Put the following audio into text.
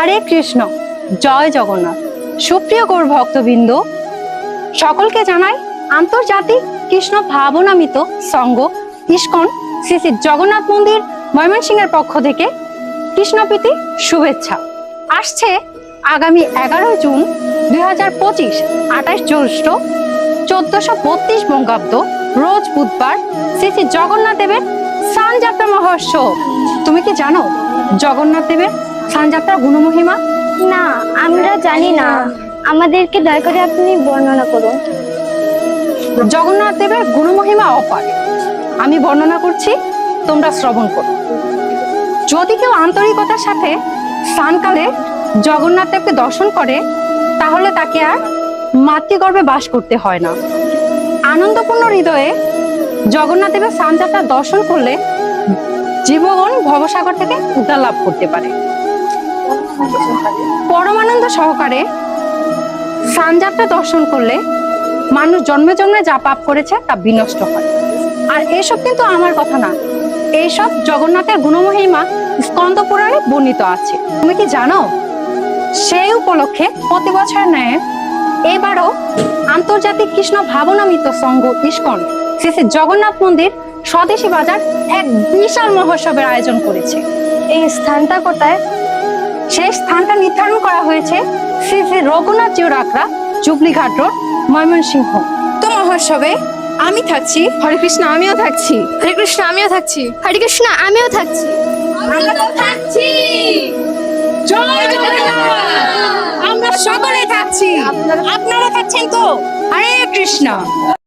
হরে কৃষ্ণ, জয় জগন্নাথ। সুপ্রিয় গৌর ভক্তবৃন্দ, সকলকে জানাই আন্তর্জাতিক কৃষ্ণ ভাবনামিত সংঘ ইস্কন শ্রী শ্রী জগন্নাথ মন্দির ময়মনসিংহের পক্ষ থেকে কৃষ্ণপ্রীতি শুভেচ্ছা। আসছে আগামী এগারোই জুন দুই হাজার পঁচিশ, আঠাশ জ্যৈষ্ঠ, চোদ্দশো বত্রিশ বঙ্গাব্দ, রোজ বুধবার শ্রী শ্রী জগন্নাথ দেবের স্নানযাত্রা মহোৎসব। তুমি কি জানো জগন্নাথ দেবের স্নানযাত্রা গুণমহিমা? না আমরা জানি না। আমাদেরকে দয়া করে আপনি বর্ণনা করুন। জগন্নাথ দেবের গুণমহিমা অপার। আমি বর্ণনা করছি তোমরা শ্রবণ করো। যদি কেউ আন্তরিকতার সাথে স্নানকালে জগন্নাথ দেবকে দর্শন করে তাহলে তাকে আর মাতৃগর্ভে বাস করতে হয় না। আনন্দপূর্ণ হৃদয়ে জগন্নাথ দেবের স্নানযাত্রা দর্শন করলে জীবন ভবসাগর থেকে উদ্ধার লাভ করতে পারে। পরমানন্দ সহকারে স্নানযাত্রা দর্শন করলে মানুষ জন্মে জন্মে যা পাপ করেছে তা বিনষ্ট হয়। আর এসব কিন্তু আমার কথা না। এইসব জগন্নাথের গুণমহিমা স্কন্দ পুরাণে বর্ণিত আছে। তুমি কি জানো? সেই উপলক্ষে প্রতি বছর ন্যায় এবারও আন্তর্জাতিক কৃষ্ণ ভাবনামিত সংঘ ইস্কন শ্রী জগন্নাথ মন্দির স্বদেশী বাজার এক বিশাল মহোৎসবের আয়োজন করেছে। এই স্থানটা কোথায়? সেই স্থানটা নির্ধারণ করা হয়েছে শ্রী শ্রী রঘুনাথ জিউ রাকড়া জুবলিঘাট রোড ময়মনসিংহ। তো মহোৎসবে আমি থাকছি। হরে কৃষ্ণ আমিও থাকছি। হরে কৃষ্ণ আমিও থাকছি। হরে কৃষ্ণ আমিও থাকছি। আমরা তো থাকছি। জয় আমরা সকলে থাকছি। আপনারা থাকছেন তো? হরে কৃষ্ণ।